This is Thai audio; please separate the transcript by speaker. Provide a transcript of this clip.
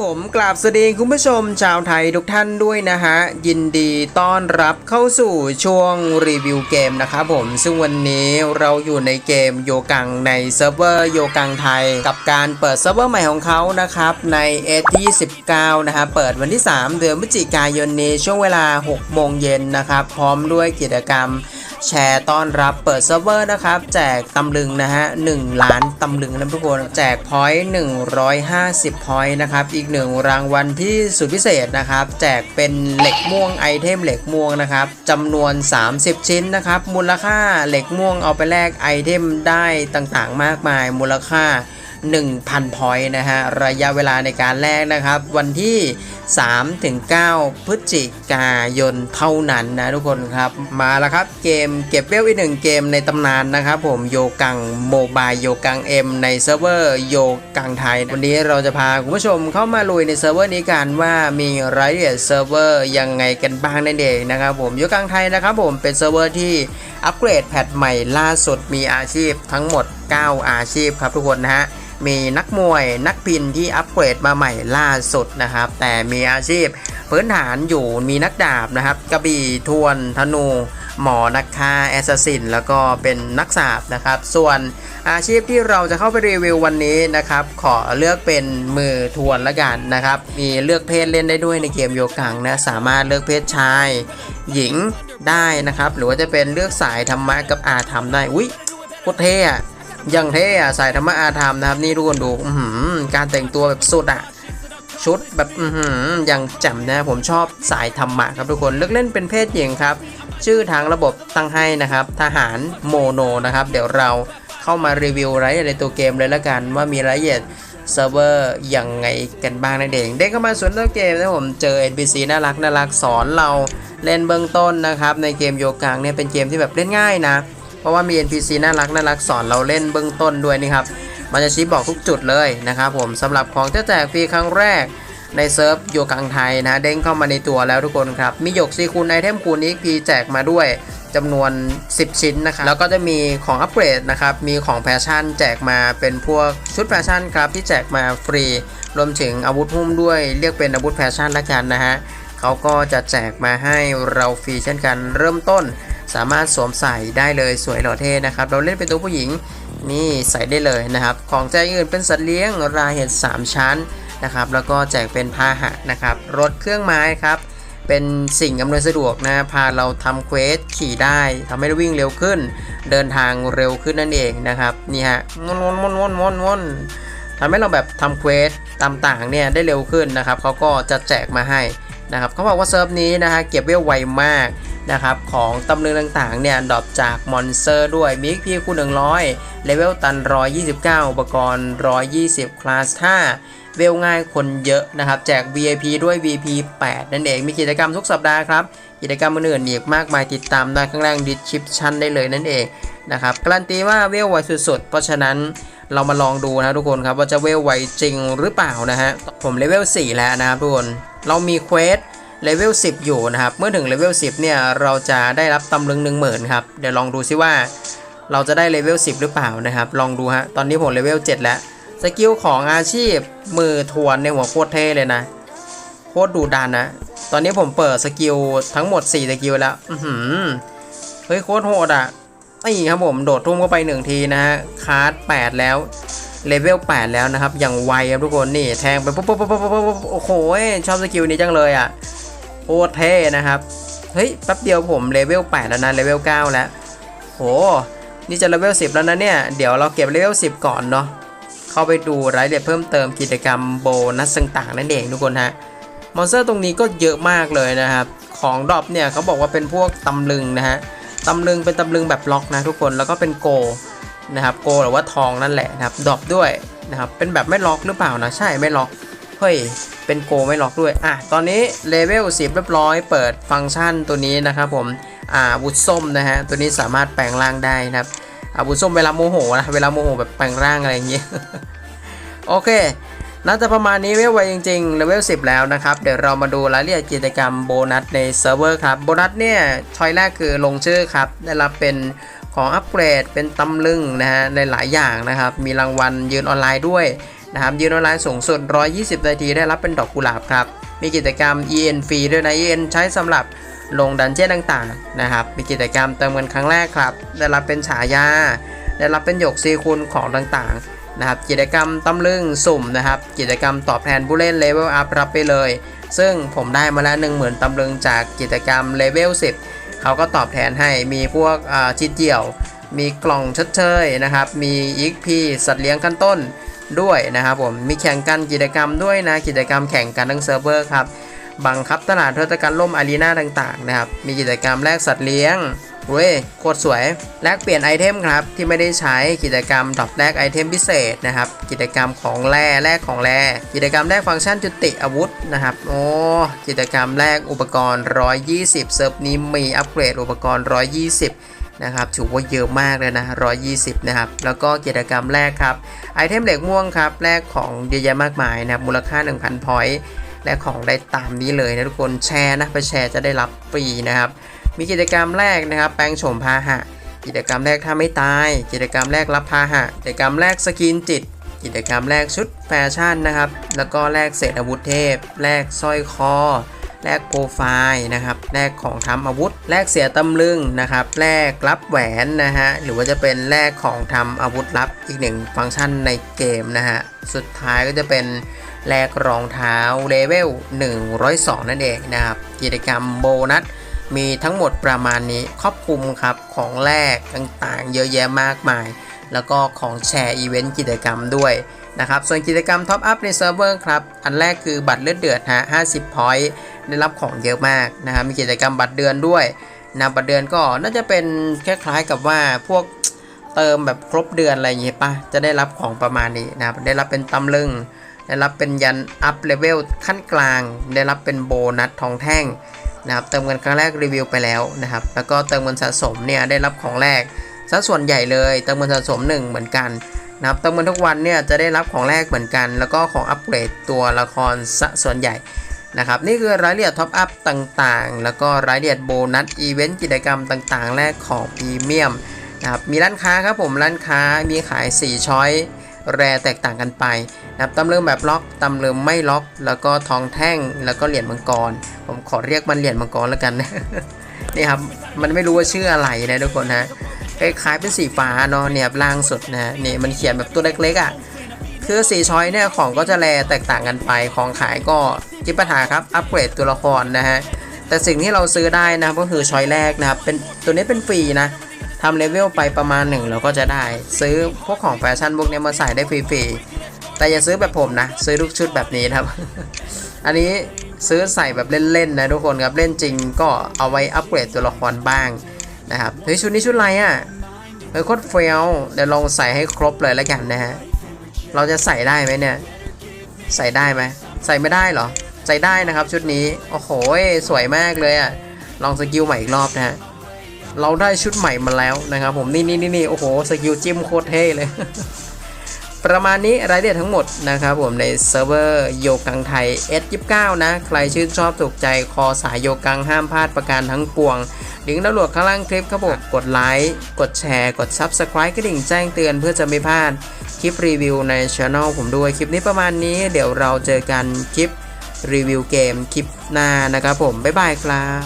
Speaker 1: ผมกราบสวัสดีคุณผู้ชมชาวไทยทุกท่านด้วยนะฮะ ยินดีต้อนรับเข้าสู่ช่วงรีวิวเกมนะครับผม ซึ่งวันนี้เราอยู่ในเกมโยกังในเซิร์ฟเวอร์โยกังไทย กับการเปิดเซิร์ฟเวอร์ใหม่ของเขานะครับในเอที่19นะฮะเปิดวันที่ 3 เดือนพฤศจิกายนนี้ช่วงเวลา 6 โมงเย็นนะครับ พร้อมด้วยกิจกรรม แชร์ต้อนรับเปิดเซิร์ฟเวอร์นะครับ แจกตำลึงนะฮะ1ล้านตำลึงนะทุกคนแจกพอยต์150พอยต์นะครับ อีกหนึ่งรางวัลที่สุดพิเศษนะครับ แจกเป็นเหล็กม่วงไอเทมเหล็กม่วงนะครับจำนวน 30 ชิ้นนะครับ มูลค่าเหล็กม่วงเอาไปแลกไอเทมได้ต่างๆ มากมาย มูลค่า 1,000พอยต์นะฮะระยะเวลาในการแลกนะครับ วันที่ 3ถึง9พฤศจิกายนเท่านั้นนะทุกคนครับ มาแล้วครับเกมเก็บเวลอีกหนึ่งเกมในตำนานนะครับผมโยกังโมบายโยกังเอ็มในเซิร์ฟเวอร์โยกังไทย วันนี้เราจะพาคุณผู้ชมเข้ามาลุยในเซิร์ฟเวอร์นี้กันว่ามีรายละเอียดเซิร์ฟเวอร์ยังไงกันบ้างนั่นเองนะครับผมโยกังไทยนะครับผมเป็นเซิร์ฟเวอร์ที่อัปเกรดแพทใหม่ล่าสุดมีอาชีพทั้งหมด 9 อาชีพครับทุกคนนะฮะมีนักมวยนักพินที่อัปเกรดมาใหม่ล่าสุดนะครับ แต่มีอาชีพพื้นฐานอยู่มีนักดาบนะครับ กระบี่ทวนธนูหมอนักฆ่าแอสซัสซินแล้วก็เป็นนักสาบนะครับ ส่วนอาชีพที่เราจะเข้าไปรีวิววันนี้นะครับ ขอเลือกเป็นมือทวนละกันนะครับ มีเลือกเพศเล่นได้ด้วยในเกมโยกังนะสามารถเลือกเพศชาย หญิงได้นะครับ หรือว่าจะเป็นเลือกสายธรรมะกับอาธรรมได้อุ้ยโคตรเท่อะ ยังเท่อะสายธรรมะอาธรรมนะครับ นี่ทุกคนดูการแต่งตัวแบบสุดอะชุดแบบอือหือยังแจ่มนะผมชอบสายธรรมะครับทุกคนเลือกเล่นเป็นเพศหญิงครับ ชื่อทางระบบตั้งให้นะครับ ทหารโมโนนะครับ เดี๋ยวเราเข้ามารีวิวรายละเอียดในตัวเกมเลยละกันว่ามีรายละเอียดเซิร์ฟเวอร์ยังไงกันบ้างนั่นเองเด้งเข้ามาสวนตัวเกมนะผมเจอ NPC น่ารักน่ารักสอนเราเล่นเบื้องต้นนะครับ ในเกมโยกังเนี่ยเป็นเกมที่แบบเล่นง่ายนะ เพราะว่ามี NPC น่ารักน่ารักสอนเราเล่นเบื้องต้นด้วยนี่ครับ มันจะชี้บอกทุกจุดเลยนะครับผมสำหรับของที่แจกฟรีครั้งแรกในเซิร์ฟโยกังไทยนะเด้งเข้ามาในตัวแล้วทุกคนครับ มีหยกซีคูณไอเทมคูณ XP แจกมาด้วยจำนวน 10 ชิ้นนะครับแล้วก็จะมีของอัปเกรดนะครับ มีของแฟชั่นแจกมาเป็นพวกชุดแฟชั่นครับที่แจกมาฟรี รวมถึงอาวุธหุ้มด้วย เรียกเป็นอาวุธแฟชั่นละกันนะฮะเขาก็จะแจกมาให้เราฟรีเช่นกันเริ่มต้น สามารถสวมใส่ได้เลยสวยหล่อเท่นะครับ เราเล่นเป็นตัวผู้หญิงนี่ใส่ได้เลยนะครับ ของแจกอื่นเป็นสัตว์เลี้ยงรายเห็ด3 ชั้นนะครับ แล้วก็แจกเป็นพาหะนะครับ รถเครื่องไม้ครับ เป็นสิ่งอำนวยสะดวกนะพาเราทำเควสขี่ได้ทำให้เราวิ่งเร็วขึ้น เดินทางเร็วขึ้นนั่นเองนะครับนี่ฮะวนวนวนวนวนวนทำให้เราแบบทำเควสต่างๆเนี่ยได้เร็วขึ้นนะครับเขาก็จะแจกมาให้ นะครับเขาบอกว่าเซิร์ฟนี้นะฮะเก็บเวลไวมากนะครับของตำลึงต่างๆเนี่ยดรอปจากมอนสเตอร์ด้วยมิกพีคูณ100เลเวลตัน 129 อุปกรณ์ 120 คลาส 5 เวลง่ายคนเยอะนะครับ แจก VIP ด้วย VP 8 นั่นเองมีกิจกรรมทุกสัปดาห์ครับ กิจกรรมอื่นๆอีกมากมายติดตามได้ข้างล่างดิสคริปชันได้เลยนั่นเองนะครับการันตีว่าเวลไวสุดๆ เพราะฉะนั้นเรามาลองดูนะทุกคนครับว่าจะเวลไวจริงหรือเปล่านะฮะผมเลเวล4แล้วนะครับทุกคน เรามีเควสเลเวล10 อยู่นะครับ เมื่อถึงเลเวล10 เนี่ย เราจะได้รับตำลึง 10,000 ครับ เดี๋ยวลองดูซิว่าเราจะได้เลเวล10 หรือเปล่านะครับ ลองดูฮะ ตอนนี้ผมเลเวล7 แล้ว สกิลของอาชีพมือทวนในหัวโคตรเท่เลยนะ โคตรดูดันนะ ตอนนี้ผมเปิดสกิลทั้งหมด 4 สกิลแล้ว อือหือเฮ้ยโคตรโหดอะนี่ครับผมโดดทุ่มเข้าไป 1 ทีนะฮะ คาร์ด8แล้ว เลเวล8 แล้วนะครับ อย่างไวครับทุกคนนี่แทงไปปุ๊บปุ๊บปุ๊บปุ๊บปุ๊บโอ้โหชอบสกิลนี้จังเลยอะโคตรเท่นะครับ เฮ้ยแป๊บเดียวผมเลเวล8 แล้วนะเลเวล9 แล้วโหนี่จะเลเวล10 แล้วนะเนี่ย เดี๋ยวเราเก็บเลเวล10 ก่อนเนาะเข้าไปดูรายละเอียดเพิ่มเติมกิจกรรมโบนัสต่างๆนั่นเองทุกคนฮะมอนสเตอร์ตรงนี้ก็เยอะมากเลยนะครับของดรอปเนี่ยเขาบอกว่าเป็นพวกตำลึงนะฮะตำลึงเป็นตำลึงแบบล็อกนะทุกคนแล้วก็เป็นโก นะครับโกหรือว่าทองนั่นแหละนะครับดรอปด้วยนะครับเป็นแบบไม่ล็อกหรือเปล่านะใช่ไม่ล็อกเฮ้ยเป็นโกไม่ล็อกด้วยอะตอนนี้เลเวล10เรียบร้อยเปิดฟังก์ชันตัวนี้นะครับผมอ่าบุตส้มนะฮะตัวนี้สามารถแปลงร่างได้นะครับอาบุตส้มเวลาโมโหนะเวลาโมโหแบบแปลงร่างอะไรอย่างเงี้ยโอเคน่าจะประมาณนี้เวลไวจริงๆเลเวล10 แล้วนะครับ เดี๋ยวเรามาดูรายละเอียดกิจกรรมโบนัสในเซิร์ฟเวอร์ครับ โบนัสเนี่ยชอยแรกคือลงชื่อครับ ได้รับเป็น ของอัปเกรดเป็นตำลึงนะฮะในหลายอย่างนะครับ มีรางวัลยืนออนไลน์ด้วยนะครับยืนออนไลน์สูงสุด 120 นาทีได้รับเป็นดอกกุหลาบครับ มีกิจกรรม EN ฟรีด้วยนะ EN ใช้สำหรับลงดันเจี้ยนต่างๆนะครับมีกิจกรรมเติมเงินครั้งแรกครับ ได้รับเป็นฉายา ได้รับเป็นหยกซีคูณของต่างๆนะครับกิจกรรมตำลึงสุ่มนะครับ กิจกรรมตอบแทนผู้เล่นเลเวลอัพรับไปเลย ซึ่งผมได้มาแล้ว10,000ตำลึงจากกิจกรรมเลเวล10 เขาก็ตอบแทนให้มีพวกชิดเดี่ยว มีกล่องชดเชยนะครับ มีอีกพีสัตว์เลี้ยงขั้นต้นด้วยนะครับผมมีแข่งกันกิจกรรมด้วยนะกิจกรรมแข่งกันทั้งเซิร์ฟเวอร์ครับบังคับตลาดเทศกาลล่มอารีนาต่างๆนะครับมีกิจกรรมแลกสัตว์เลี้ยง เว้ยโคตรสวยแลกเปลี่ยนไอเทมครับที่ไม่ได้ใช้กิจกรรมดรอปแลกไอเทมพิเศษนะครับ กิจกรรมของแร่แลกของแร่กิจกรรมแลกฟังก์ชันจุติอาวุธนะครับโอ้กิจกรรมแลกอุปกรณ์ 120 เซิร์ฟนี้มีอัปเกรดอุปกรณ์ 120นะครับถือว่าเยอะมากเลยนะ 120 นะครับ แล้วก็กิจกรรมแรกครับ ไอเทมเหล็กม่วงครับ แรกของเยอะแยะมากมายนะครับ มูลค่า 1,000 พอยต์ และของได้ตามนี้เลยนะทุกคน แชร์นะ ไปแชร์จะได้รับฟรีนะครับ มีกิจกรรมแรกนะครับ แปลงโฉมพาหะ กิจกรรมแรกถ้าไม่ตาย กิจกรรมแรกรับพาหะ กิจกรรมแรกสกินจิต กิจกรรมแรกชุดแฟชั่นนะครับ แล้วก็แลกเศษอาวุธเทพ แลกสร้อยคอ แลกโปรไฟล์นะครับ แลกของทำอาวุธ แลกเสียตำลึงนะครับ แลกรับแหวนนะฮะ หรือว่าจะเป็นแลกของทำอาวุธลับอีกหนึ่งฟังก์ชันในเกมนะฮะ สุดท้ายก็จะเป็นแลกรองเท้าเลเวล102 นั่นเองนะครับ กิจกรรมโบนัส มีทั้งหมดประมาณนี้ครอบคลุมครับของแรกต่างๆ เยอะแยะมากมาย แล้วก็ของแชร์อีเวนต์กิจกรรมด้วยนะครับส่วนกิจกรรมท็อปอัพในเซิร์ฟเวอร์ครับ อันแรกคือบัตรเลือดเดือดฮะ50พอยต์ได้รับของเยอะมากนะครับมีกิจกรรมบัตรเดือนด้วยนะบัตรเดือนก็น่าจะเป็นคล้ายๆกับว่าพวกเติมแบบครบเดือนอะไรอย่างเงี้ยปะจะได้รับของประมาณนี้นะครับได้รับเป็นตำลึง ได้รับเป็นยันอัพเลเวลขั้นกลาง ได้รับเป็นโบนัสทองแท่ง นะครับเติมเงินครั้งแรกรีวิวไปแล้วนะครับ แล้วก็เติมเงินสะสมเนี่ยได้รับของแรกสัดส่วนใหญ่เลย เติมเงินสะสม 1 เหมือนกันนะครับเติมเงินทุกวันเนี่ยจะได้รับของแรกเหมือนกัน แล้วก็ของอัปเกรดตัวละครสะส่วนใหญ่นะครับนี่คือรายละเอียดท็อปอัพต่างๆ แล้วก็รายละเอียดโบนัสอีเวนต์กิจกรรมต่างๆ แรกของพรีเมียมนะครับมีร้านค้าครับผมร้านค้ามีขาย 4 ช้อย แรแตกต่างกันไปนะครับตำลึงแบบล็อกตำลึงไม่ล็อก แล้วก็ทองแท่งแล้วก็เหรียญมังกร ผมขอเรียกมันเหรียญมังกรแล้วกันนี่ครับมันไม่รู้ว่าชื่ออะไรนะทุกคนนะคล้ายๆเป็นสีฟ้าเนาะเนี่ยล่างสุดนะนี่มันเขียนแบบตัวเล็กๆอะคือสีช้อยเนี่ยของก็จะแลแตกต่างกันไปของขายก็จิปาถาครับอัปเกรดตัวละครนะฮะแต่สิ่งที่เราซื้อได้นะครับก็คือช้อยแรกนะครับเป็นตัวนี้เป็นฟรีนะ ทำเลเวลไปประมาณหนึ่งเราก็จะได้ ซื้อพวกของแฟชั่นพวกนี้มาใส่ได้ฟรีๆ แต่อย่าซื้อแบบผมนะ ซื้อทุกชุดแบบนี้นะครับ อันนี้ซื้อใส่แบบเล่นๆนะทุกคนครับ เล่นจริงก็เอาไว้อัปเกรดตัวละครบ้างนะครับ เฮ้ยชุดนี้ชุดอะไรอะเฮ้ยโคตรเฟี้ยวเดี๋ยวลองใส่ให้ครบเลยแล้วกันนะฮะ เราจะใส่ได้ไหมเนี่ย ใส่ได้ไหม ใส่ไม่ได้เหรอ ใส่ได้นะครับชุดนี้ โอ้โห สวยมากเลยอะ ลองสกิลใหม่อีกรอบนะฮะ เราได้ชุดใหม่มาแล้วนะครับผมนี่นี่นี่นี่โอ้โหสกิลจิ้มโคตรเท่เลย ประมาณนี้รายละเอียดทั้งหมดนะครับผมในเซิร์ฟเวอร์โยกังไทย S29 นะ ใครชื่นชอบถูกใจคอสายโยกังห้ามพลาดประการทั้งปวงลิงก์ดาวน์โหลดข้างล่างคลิปครับผมกดไลค์กดแชร์ กด Subscribe กระดิ่งแจ้งเตือนเพื่อจะไม่พลาดคลิปรีวิวในช anel ผมด้วยคลิปนี้ประมาณนี้ เดี๋ยวเราเจอกันคลิปรีวิวเกมคลิปหน้านะครับผม บ๊ายบายครับ